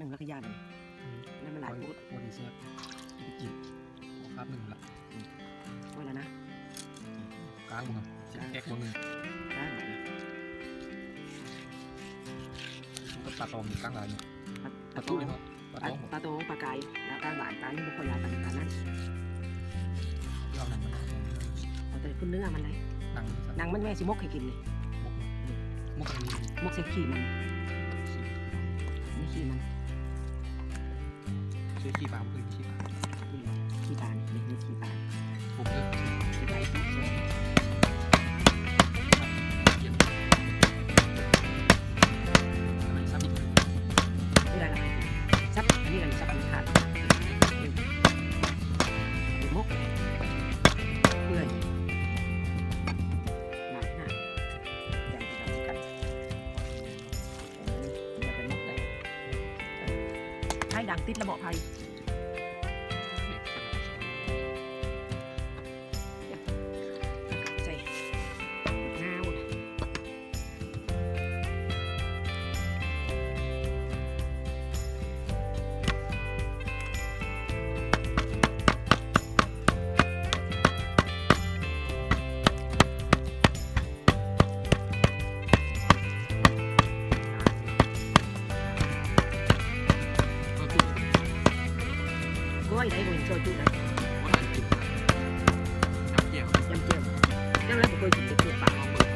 หนึ่งแล้วก็ย่างนั่นมันหลายพูดโอดีเซียบไปกินขอครับหนึ่งละไว้แล้วนะกลางมึงครับสิบแก๊กคนหนึ่งได้หมดนะมันก็ปลาตองอยู่กลางหลายเนี่ยปลาปลาตู้เลยเนาะปลาปลาตองหมดปลาโตปลาไก่แล้วกลางหลายปลานี่บุคคลหลายปลาปลานั้นยอดหนังมันเอาแต่คุณเนื้อมันเลยหนังมันสัตว์หนังมันแม่สิมกให้กินนี่มกมกอันนี้มกใส่ขี้มันนี่ขี้มัน ช่วยขี้ป ดังติดระบบไทย ซอยจุดนะว่าอะไรกินน้ำเกี่ยวยำเจียวยังแล้วบ่เคยกินแต่เกลือปลาเอาเบิด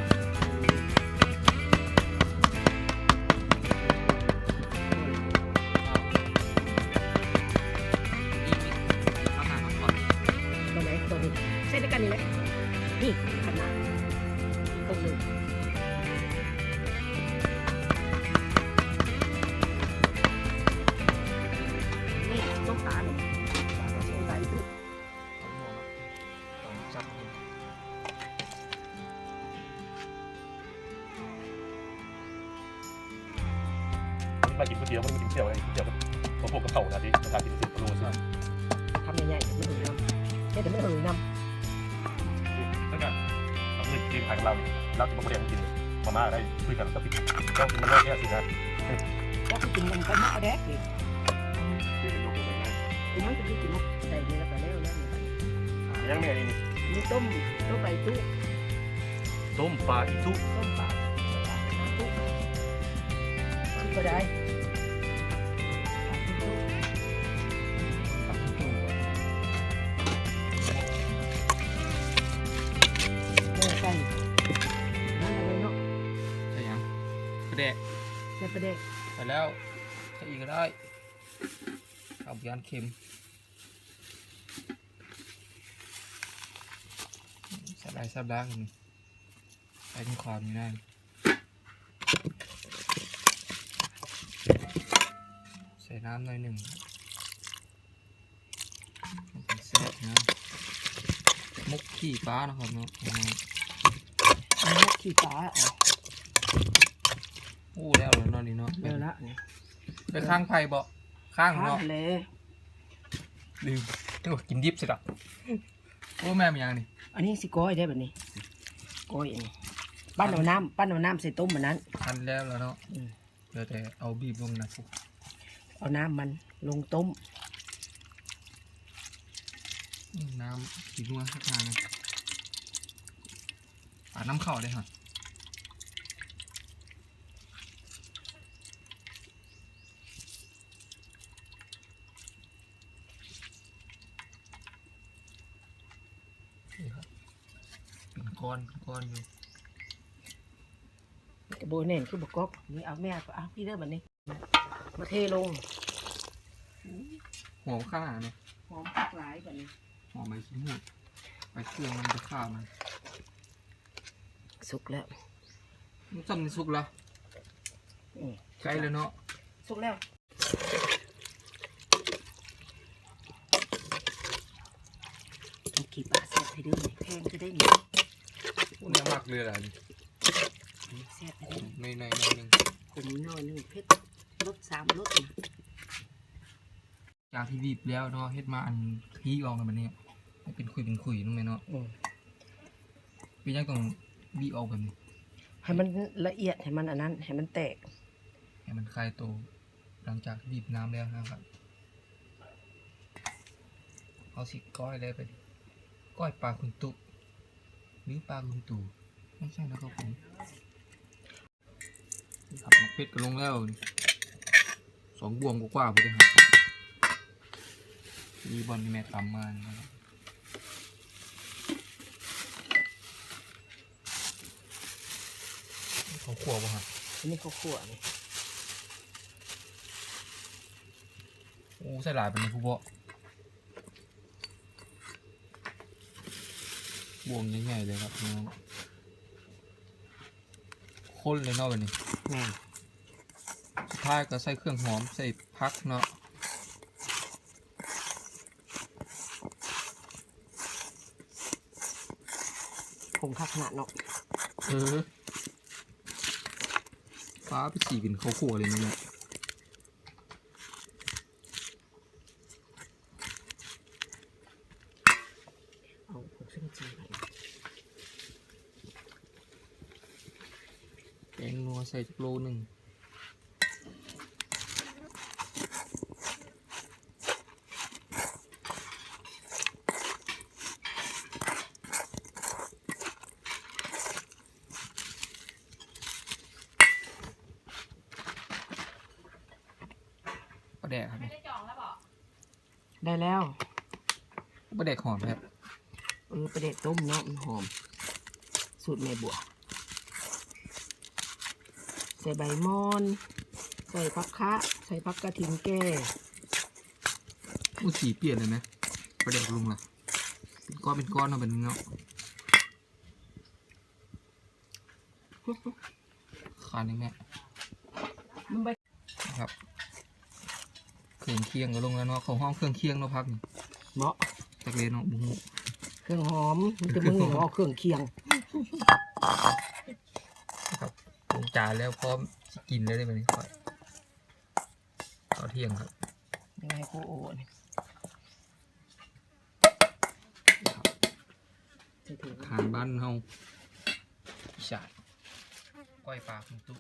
ข้าวหน้าข้าวก่อนตัวไหนตัวนี้เส้นเดียกันนี่แหละนี่ขนาดตรงนึงากินก๋วยเตี๋ยวมันไม่กินเที่ยวไงก๋วยเตี๋ยวมันพวกกระเพรานะที่ราคากินสิบกิโลสิทำใหญ่ๆไม่ถึงน้ำแค่แต่ไม่ถึงน้แล้วก็เราเงินกินทางเราเราจะมาเรียนกินมาม่าได้คุยกันก็ปิดต้องกินมันได้แค่สินะำก็คือกินมันก็มากแดกดิคุณมันจะกินมันใส่นี่แล้วก็แล้วแล้วนี่ยังแม่นี่มีต้มต้มใบตู้ต้มปลาอีตุต้มปลาตู้ชิมก็ได้ ประเด็กไปแล้วใส่อีกก็ได้เอายานเค็มใส่ลายซับดักนี่ใส่ที่ความนี่ได้ใส่น้ำหน่อยหนึ่งมันแซ่บนะมุกขี้ปลานะครับเนาะเอาอันนี้ขี้ปลาอะ อู้แล้วเหรอเนาะนี่เนาะเดี๋ยวละเนี่ยไปข้างไผ่บ่ข้างข้าเนาะทะเลลืมนึกว่ากินดิบสิครับโอ้แม่มันยังนี่อันนี้สิก้อยได้แบบนี้ก้อยอันนี้ปั้นเอาน้ำปั้นเอาน้ำใส่ต้มแบบนั้นทันแล้วแล้วเนาะอืมเหลือแต่เอาบีบลงนะพวกเอาน้ำมันลงต้มอืมน้ำขีดนัวสักทางนะปาดน้ำเข่าได้ฮะนี่ครับเป็นก้ อนเป็นก้อนอยู่กระโบยเน่นคือบกอกนี่เอาแม่ก็เอาพี่เด้อแบบนี้ มาเทลงหัวข้าเนี่ยหอมผักหลายแบบนี้หอมใบขี้หูดไปเครื่องมันจะข้ามันสุกแล้วมันจำในสุกแล้วอืมใกล้เลยเนาะสุกแล้วต้องขีปลาแซ่บให้เด้อนี่แพงจะได้หนิพวก เนี้ยมากเลยอะนี่แซ่บให้เด้อในในในหนึ่งผมน้อยหนึงเผ็ดรสสามรสนะจากที่บีบแล้วเนาะเฮ็ดมาอันพีออกกันแบบนี้ให้เป็นคุยเป็นคุยนึงไหมเนาะอืมเป็นยังต้องบีบออกแบบนี้ให้มันละเอียดให้มันอันนั้นให้มันแตกให้มันคลายตัวหลังจากบีบน้ำแล้วนะครับเอาสิก้อยเลยไปดิก้อยปลาคุณตุ หรือปลาคุณตู่ไม่ใช่นะครับผมนี่ครับมะเพ็ดก็ลงแล้วนี่สองบวงกว่าๆไปเลยครับมีบอลที่แม่ตำมานะครับนี่เขาขัวป่ะครับอันนี้เขาขั่วนี่โอ้ใส่หลายเป็นผู้บ่ บวงใหญ่ๆเลยครับน้องข้นเลยเนาะวันนี้แม่นสุดท้ายก็ใส่เครื่องหอมใส่พักเนาะผงคักขนาดเนาะเออฟ้าไปสีเป็นข้าวคั่วเลยนะเนี่ย เอาผงเส้นจีนไปแกงนัวใส่จักโลหนึ่งปลาแดกครับนี่ได้แล้วปลาแดกหอมครับ เออประเด็ดต้มเนาะมันหอม สูตรแม่บัว ใส่ใบมอน ใส่ผักคะ ใส่ผักกระถินแก่อู้สีเปลี่ยนเลยไหมปลาแดกลุงล่ะเป็นก้อนเป็นก้อนเนาะเป็นเนาะคานนี่แม่มันใบนะครับ เครื่องเคียงก็ลงแล้วเนาะเขาห้องเครื่องเคียงเนาะพักนี่เหมาะจักเลยเนาะบุ้ง เครื่องหอมมันจะมึงเอาเครื่องเคียงนะครับปรุงจานแล้วพร้อมสิกินเลยได้ไหมนี่ครับตอนเที่ยงครับยังไงกูโอ้นี่ใส่ถุงทานบ้านเฮาอีสานก้อยปลาคุณตุ๊